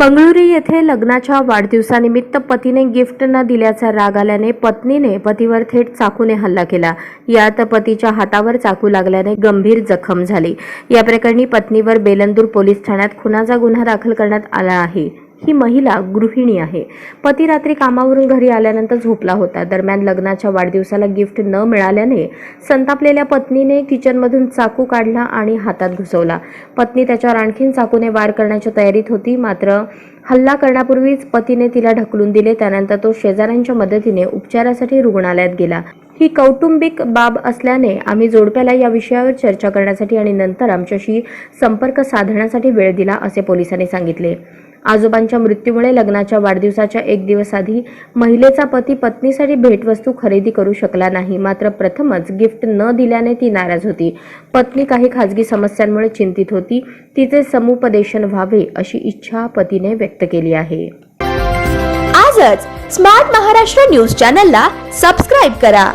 बंगळुरू येथे लग्नाच्या वाढदिवसानिमित्त पतीने गिफ्ट न दिल्याचा राग आल्याने पत्नीने पतीवर थेट चाकूने हल्ला केला. यात पतीच्या हातावर चाकू लागल्याने गंभीर जखम झाली. या प्रकरणी पत्नीवर बेलंदूर पोलीस ठाण्यात खुनाचा गुन्हा दाखल करण्यात आला आहे. ही महिला गृहिणी आहे. पती रात्री कामावरून घरी आल्यानंतर झोपला होता. दरम्यान लग्नाच्या वाढदिवसाला गिफ्ट न मिळाल्याने संतापलेल्या पत्नीने किचनमधून चाकू काढला आणि हातात घुसवला. पत्नी त्याच्यावर आणखीन चाकूने वार करण्याच्या तयारीत होती. मात्र हल्ला करण्यापूर्वीच पतीने तिला ढकलून दिले. त्यानंतर तो शेजाऱ्यांच्या मदतीने उपचारासाठी रुग्णालयात गेला. ही कौटुंबिक बाब असल्याने आम्ही जोडप्याला या विषयावर चर्चा करण्यासाठी आणि नंतर आमच्याशी संपर्क साधण्यासाठी वेळ दिला असे पोलिसांनी सांगितले. आजोबांच्या मृत्यूमुळे लग्नाच्या वाढदिवसाच्या एक दिवस आधी महिलेचा पती पत्नीसाठी भेटवस्तू खरेदी करू शकला नाही. मात्र प्रथमच गिफ्ट न दिल्याने ती नाराज होती. पत्नी काही खाजगी समस्यांमुळे चिंतित होती. तिचे समुपदेशन व्हावे अशी इच्छा पतीने व्यक्त केली आहे. आजच स्मार्ट महाराष्ट्र न्यूज चॅनलला सबस्क्राईब करा.